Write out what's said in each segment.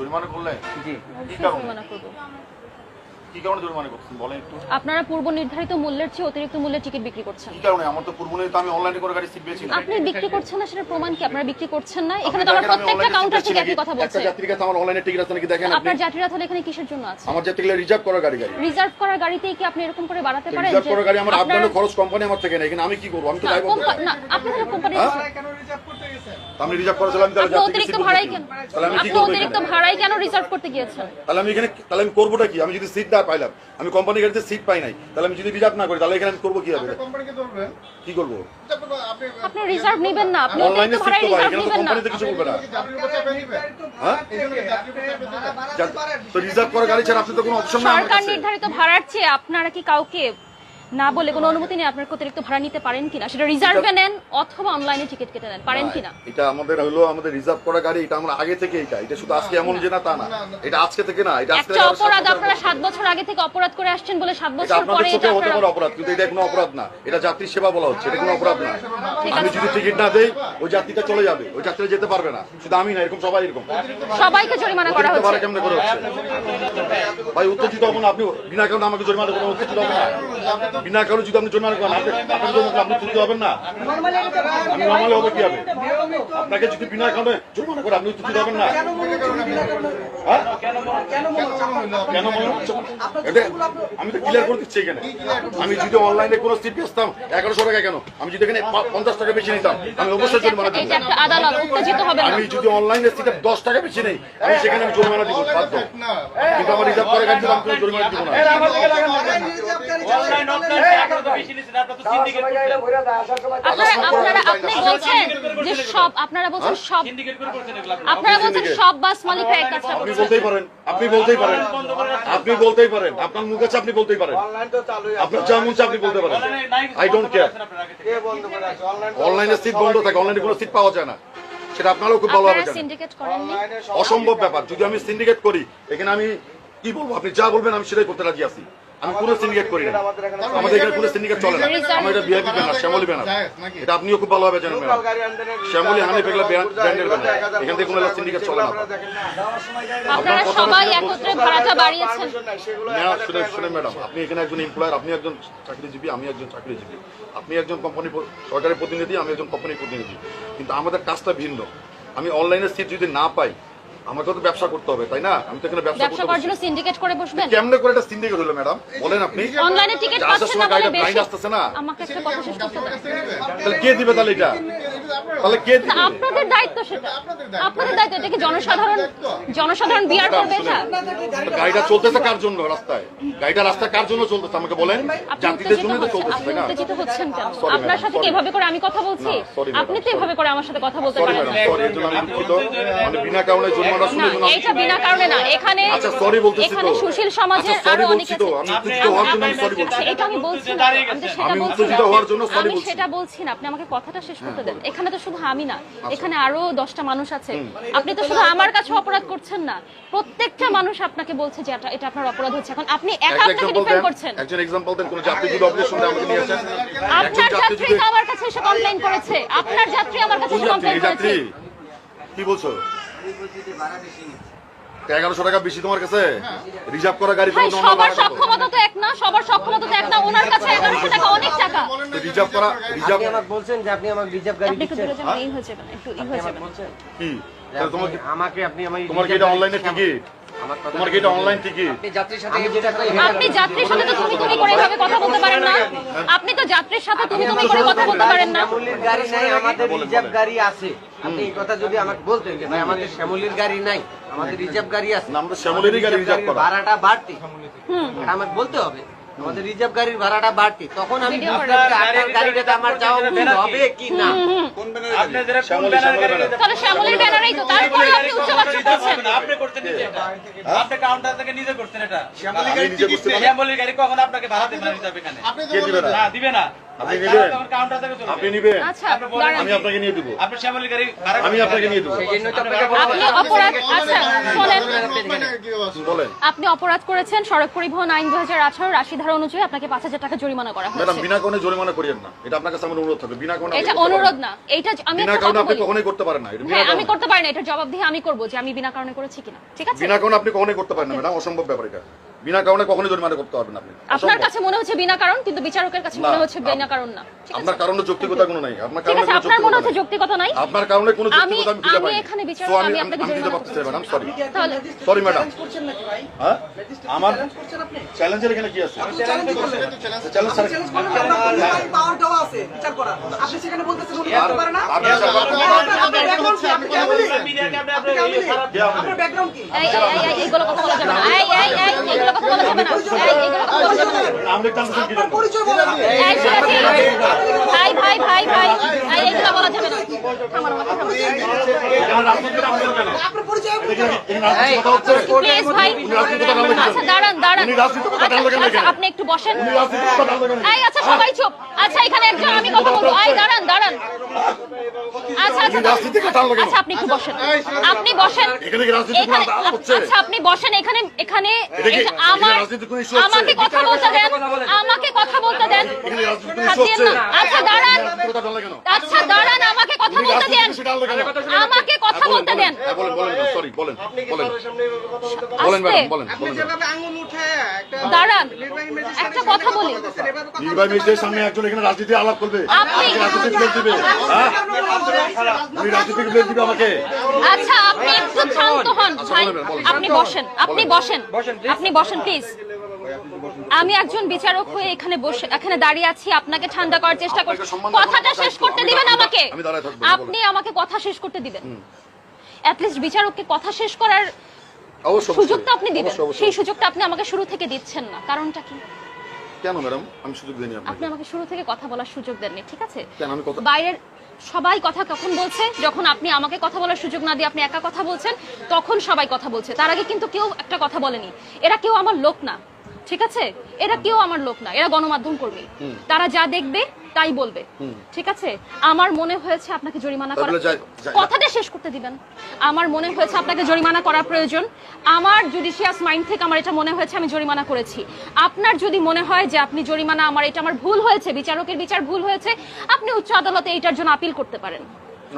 জরিমানা করলেন জি। কি কারণে? জরিমানা করব। কি কারণে জরিমানা করছেন বলেন একটু। আপনারা পূর্ব নির্ধারিত মূল্যের চেয়ে অতিরিক্ত মূল্যের টিকিট বিক্রি করছেন। কি কারণে? আমার তো পূর্ব তো আমি অনলাইনে করে গাড়ি সিট পেয়েছি আপনি বিক্রি করছেন না সেটার প্রমাণ কি? আপনারা বিক্রি করছেন না? এখানে আপনি তো আমরা প্রত্যেকটা কাউন্টার থেকে কথা নাকি? বলছে। যাত্রীর কাছে আমার অনলাইনে টিকিট আছে নাকি দেখেন আপনি? আপনার যাত্রীরা তাহলে এখানে কিসের জন্য আছে? আমার যাত্রীগুলো রিজার্ভ করা গাড়ি গাড়ি। রিজার্ভ করার গাড়িতেই কি আপনি এরকম করে বাড়াতে পারেন রিজার্ভ করা গাড়ি আমার আপনার- খরচ কোম্পানি আমার থেকে না এখানে আমি কি করব? আমি তো কোম্পা- না আপনাদের কোম্পানি হ্যাঁ? তা আমি রিজার্ভ করেছিলাম তাহলে অতিরিক্ত ভাড়াই কেন? তাহলে আমি কি অতিরিক্ত ভাড়াই কেন রিজার্ভ করতে গিয়েছেন? তাহলে আমি এখানে তাহলে আমি করবোটা কি? আমি যদি সিট না পাইলাম আমি কোম্পানি গাড়িতে সিট পাই নাই তাহলে আমি যদি রিজার্ভ না করি তাহলে এখানে আমি করব কি হবে কোম্পানিকে ধরবেন? কি করব? আপনি আপনি রিজার্ভ নেবেন না আপনি অনলাইনে সিট তো পাই এখানে কোম্পানিতে কিছু বলবে না। হ্যাঁ? তো রিজার্ভ করা গাড়ি ছাড়া আপনি তো কোনো অপশন না সরকার নির্ধারিত ভাড়ার চেয়ে আপনারা কি কাউকে না বলে কোনো অনুমতি নেই আপনার অতিরিক্ত ভাড়া নিতে পারেন কিনা? সেটা রিজার্ভে নেন অথবা অনলাইনে টিকিট কেটে নেন। পারেন কিনা? এটা আমাদের হলো আমাদের রিজার্ভ করা গাড়ি এটা আমরা আগে থেকে এটা এটা শুধু আজকে এমন যে না তা না। এটা আজকে থেকে না এটা আজকে একটা অপরাধ আপনারা আগে। সাত বছর আগে থেকে অপরাধ করে আসছেন বলে সাত এটা বছর পরে এটা হতে পারে অপরাধ কিন্তু এটা কোনো অপরাধ না। এটা যাত্রী সেবা বলা হচ্ছে এটা কোনো অপরাধ না। আমি। যদি টিকিট না দেই ওই যাত্রীটা চলে যাবে ওই যাত্রীটা যেতে পারবে না। শুধু আমি না এরকম সবাই এরকম। সবাইকে জরিমানা করা অতিরিক্ত ভাড়া হচ্ছে কেমনে করে হচ্ছে? ভাই উত্তেজিত হবেন আপনি বিনা কারণে আমাকে জরিমানা করেন উত্তেজিত হবেন না। বিনা কারণে যদি আপনি জরিমানা করেন আপনি আপনার জন্য আপনি উত্তেজিত হবেন না আমি নর্মালি হবে কি হবে আপনাকে যদি বিনা কারণে জরিমানা করে আপনি উত্তেজিত হবেন না। হ্যাঁ? কেন মনে হচ্ছে এটা আমি তো ক্লিয়ার করে দিচ্ছি এখানে। আমি যদি অনলাইনে কোনো সিট বেচতাম এগারোশো টাকা কেন? আমি যদি এখানে পঞ্চাশ টাকা বেশি নিতাম আমি অবশ্যই জরিমানা দিব আমি যদি অনলাইনে সিটে দশ টাকা বেশি নেই আমি সেখানে আমি জরিমানা দিব বাধ্য। কিন্তু আমার রিজার্ভ করে গাড়ি আমি কোনো জরিমানা দিব না। আপনারা তো বেশি নিছেন আপনারা তো সিন্ডিকেট করছেন আপনারা আপনারা আপনি বলছেন সব আপনারা বলছেন সব সিন্ডিকেট করে করছেন এগুলো আপনারা। বলছেন সব বাস মালিকরা এক কাজটা আপনি বলতেই পারেন আপনি বলতেই পারেন। আপনি বলতেই পারেন আপনার মুখ আছে আপনি বলতেই পারেন। আপনার যা মন আপনি বলতে পারেন। অনলাইনে আই ডোন্ট কেয়ার অনলাইনে সিট বন্ধ থাকে অনলাইনে কোনো সিট পাওয়া যায় না। সেটা আপনারাও খুব ভালোভাবে আপনারা জানেন। অসম্ভব ব্যাপার। যদি আমি সিন্ডিকেট করি এখানে আমি কি বলব? আপনি যা বলবেন আমি সেটাই করতে রাজি আছি। আমি কোনো সিন্ডিকেট করি না। আমাদের এখানে কোনো সিন্ডিকেট চলে না। আমার এটা বিআইপি ব্যানার শ্যামলি ব্যানার। এটা আপনিও খুব ভালোভাবে জানেন ম্যাডাম শ্যামলি হানিফ এগুলো ব্যান্ডের ব্যানার। এখান থেকে কোনো সিন্ডিকেট চলে না। আপনারা কথা সবাই একত্রে ভাড়াটা বাড়িয়েছেন। না, শুনে শুনে ম্যাডাম আপনি এখানে একজন এমপ্লয়ার আপনি একজন চাকরিজীবী আমি একজন চাকরিজীবী। আপনি একজন কোম্পানি সরকারের প্রতিনিধি আমি একজন কোম্পানির প্রতিনিধি। কিন্তু আমাদের কাজটা ভিন্ন। আমি অনলাইনে সিট যদি না পাই আমাকে তো ব্যবসা করতে হবে তাই না? আমি তো এখানে ব্যবসা ব্যবসা করার জন্য সিন্ডিকেট করে বসবেন? কেমনে করে এটা সিন্ডিকেট হলো ম্যাডাম বলেন আপনি। অনলাইনে টিকিট পাচ্ছেন না বলে বেশি। আসতেছে না। আমাকে একটা কথা শেষ করতে দাও তাহলে কে দিবে তাহলে এটা? তাহলে কে দিবে? আপনাদের দায়িত্ব সেটা। আপনাদের দায়িত্ব। এটা কি জনসাধারণ জনসাধারণ বিয়ার করবে এটা? গাড়িটা চলতেছে কার জন্য রাস্তায়? গাড়িটা রাস্তায় কার জন্য চলতেছে? আমাকে বলেন। যাত্রীদের জন্য তো চলতেছে না? উত্তেজিত হচ্ছেন কেন? আপনার সাথে কি এভাবে করে আমি কথা বলছি? না, আপনি তো এভাবে করে আমার সাথে কথা বলতে পারেন ম্যাডাম সরি এর জন্য আমি দুঃখিত। মানে বিনা কারণে জরিমানা শুনে আমি- এইটা বিনা কারণে না। এখানে আচ্ছা সরি বলতেছি তো। সুশীল সমাজে আচ্ছা আরও অনেক আছে। আমি উত্তেজিত হওয়ার জন্য আমি সরি বলছি। আচ্ছা, এটা আমি বলছি না। আমি সেটা বলছি উত্তেজিত না। হওয়ার জন্য sorry বলছি। সেটা বলছি না। আপনি আমাকে কথাটা শেষ করতে দেন। এখানে তো শুধু আমি না এখানে আরও দশটা মানুষ আছে। আপনি তো শুধু আমার কাছে অপরাধ করছেন না প্রত্যেকটা মানুষ আপনাকে বলছে যে এটা- এটা আপনার অপরাধ হচ্ছে। এখন আপনি একা আপনাকে ডিফেন্ড করছেন। একজন এক্সাম্পল দেন কোন যাত্রী যদি অপারেশন আমাকে নিয়ে আসেন। আপনার যাত্রী তো আমার কাছে এসে কমপ্লেইন করেছে। আপনার যাত্রী আমার কাছে এসে কমপ্লেইন করেছে। কি বলছো? এগারোশো টাকা বেশি তোমার কাছে? রিজার্ভ করা গাড়ি সবার সক্ষমতা তো এক না সবার সক্ষমতা তো এক না ওনার কাছে এগারোশো টাকা অনেক টাকা। রিজার্ভ করা রিজার্ভ আপনি আমাকে বলছেন যে আপনি আমাকে রিজার্ভ গাড়ি দিচ্ছেন। হয়ে একটু ই হয়ে আমাকে যাবেন বলছেন কি? তোমার আমাকে আপনি আমার তোমার কি এটা অনলাইনে টিকিট তোমার কি এটা অনলাইন টিকিট আপনি যাত্রীর সাথে তো তুমি তুমি করে এভাবে কথা বলতে পারেন না। আপনি তো যাত্রীর সাথে তুমি তুমি করে কথা বলতে পারেন না। গাড়ি নাই আমাদের রিজার্ভ গাড়ি আছে। আপনি এই কথা যদি আমাকে বলতেন যে ভাই আমাদের শ্যামলির গাড়ি নাই আমাদের রিজার্ভ গাড়ি আছে। না, আমাদের গাড়ি রিজার্ভ করা। ভাড়াটা বাড়তি। আমাকে বলতে হবে। আমাদের রিজার্ভ গাড়ির ভাড়াটা বাড়তি। তখন আমি গাড়িটাতে আমার যাওয়া উচিত হবে কি না। কোন শ্যামলী, ব্যানার শ্যামলী গাড়ি ব্যানার। তাহলে শ্যামলের ব্যানারেই তো তারপরে আপনি করছেন। আপনি করছেন আপনি কাউন্টার থেকে নিজে করছেন এটা। আমি নিজে বুঝতে গাড়ি কখন আপনাকে ভাড়া দেবে? এখানে। কে না? না দিবে না। আপনি নিবেন? কাউন্টার থেকে চলে আপনি নিবেন? আচ্ছা আমি আপনাকে নিয়ে দেবো। আপনি শ্যামলের গাড়ি আমি আপনাকে নিয়ে দেবো। আপনি অপরাধ আচ্ছা আপনি অপরাধ করেছেন সড়ক পরিবহন আইন দু হাজার আঠারো রাশি ধারা অনুযায়ী আপনাকে পাঁচ হাজার টাকা জরিমানা করা ম্যাডাম হয়েছে। বিনা কারণে জরিমানা করিয়েন না। এটা আপনার কাছে আমার অনুরোধ থাকবে। বিনা কারণে এটা অনুরোধ না। এটা আমি বিনা কারণে আপনি কখনোই করতে পারেন না। এটা হ্যাঁ আমি করতে পারি না। এটা জবাব দিয়ে আমি করব যে আমি বিনা কারণে করেছি কিনা। ঠিক আছে? বিনা কারণে আপনি কখনোই করতে পারেন না ম্যাডাম। অসম্ভব ব্যাপার এটা। বিনা কারণে কখনোই জরিমানা করতে পারবেন আপনি। আপনার। কাছে মনে হচ্ছে বিনা কারণ কিন্তু বিচারকের কাছে মনে হচ্ছে বিনা কারণ না। আপনার কারণে যৌক্তিকতা কোনো নাই। আপনার কারণে আপনার মনে হচ্ছে যৌক্তিকতা নাই। আপনার কারণে কোনো আমি যৌক্তিকতা আমি খুঁজে আমি এখানে বিচারক আমি আপনাকে জরিমানা পারতেছি ম্যাডাম সরি তাহলে সরি ম্যাডাম হ্যাঁ? আমার চ্যালেঞ্জের এখানে কি আছে? চ্যালেঞ্জ স্যার পাওয়ার দেওয়া আছে বিচার করা আপনি সেখানে বলতেছেন উনি করতে পারে না? ব্যাকগ্রাউন্ড কি? আপনি ফ্যামিলি আপনি আপনি আপনি? আপনার ব্যাকগ্রাউন্ড কি? এই এই এই, এই এইগুলো কথা বলা যাবে না। এই এই এই আপনি ভাই ভাই ভাই ভাই এইগুলো বলা যাবে না। আচ্ছা আচ্ছা, আচ্ছা একটু বসেন আচ্ছা সবাই চুপ আচ্ছা এখানে একজন আমি কথা বলব এই দাঁড়ান দাঁড়ান আচ্ছা আচ্ছা? আচ্ছা আপনি একটু বসেন আপনি বসেন? আচ্ছা আপনি বসেন এখানে এখানে আমার? আমাকে কথা বলতে দেন আমাকে কথা বলতে দেন? আচ্ছা দাঁড়ান? আচ্ছা দাঁড়ান আমাকে কথা বলতে দেন? আমাকে কথা বলতে দেন। সরি, বলেন, বলেন। বলেন, বলেন, দাঁড়ান। একটা সামনে কথা বলি। বলতেছেন, এভাবে কথা নির্বাহী ম্যাজিস্ট্রেটের সামনে একজন এখানে রাজনীতি আলাপ করবে। আপনি- আমাকে রাজনীতি ব্লেম দিবে। হ্যাঁ? রাজনীতি ব্লেম দিবে আমাকে। আচ্ছা আপনি একটু শান্ত হন আচ্ছা, ভাই। আপনি বসেন আপনি বসেন। আপনি বসেন। প্লিজ আমি একজন বিচারক হয়ে এখানে বসে এখানে দাঁড়িয়ে আছি আপনাকে ঠান্ডা করার চেষ্টা করছি। কথাটা শেষ করতে দিবেন আমাকে? আপনি আমাকে কথা শেষ করতে দিবেন। অ্যাটলিস্ট বিচারককে কথা শেষ করার সুযোগটা আপনি দিবেন। সেই সুযোগটা আপনি আমাকে শুরু থেকে দিচ্ছেন না। কারণটা কি? কেন ম্যাডাম? আমি সুযোগ দিইনি আপনি আমাকে শুরু থেকে কথা বলার সুযোগ দেননি ঠিক আছে? কেন? আমি কথা বাইরের সবাই কথা কখন বলছে? যখন আপনি আমাকে কথা বলার সুযোগ না দিয়ে আপনি একা কথা বলছেন তখন সবাই কথা বলছে। তার আগে কিন্তু কেউ একটা কথা বলেনি। এরা কেউ আমার লোক না। ঠিক আছে? এরা কেউ আমার লোক না। এরা গণমাধ্যম কর্মী। তারা যা দেখবে তাই বলবে। ঠিক আছে? আমার মনে হয়েছে আপনাকে জরিমানা করা কথাটা শেষ করতে দিবেন। আমার মনে হয়েছে আপনাকে জরিমানা করা প্রয়োজন। আমার জুডিশিয়াস মাইন্ড থেকে আমার এটা মনে হয়েছে আমি জরিমানা করেছি। আপনার যদি মনে হয় যে আপনি জরিমানা আমার এটা আমার ভুল হয়েছে বিচারকের বিচার ভুল হয়েছে আপনি উচ্চ আদালতে এইটার জন্য আপিল করতে পারেন।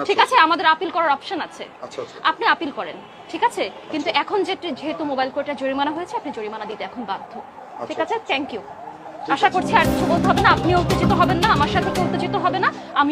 ঠিক আছে? আমাদের আপিল করার অপশন আছে। আচ্ছা, আচ্ছা। আপনি আপিল করেন। ঠিক আছে? কিন্তু এখন যেহেতু মোবাইল কোর্টে জরিমানা হয়েছে আপনি জরিমানা দিতে এখন বাধ্য। ঠিক আচ্ছা। আছে থ্যাংক ইউ আশা করছি আর কিছু বলতে হবে না আপনিও উত্তেজিত হবেন না আমার সাথে কেউ উত্তেজিত হবে না আমি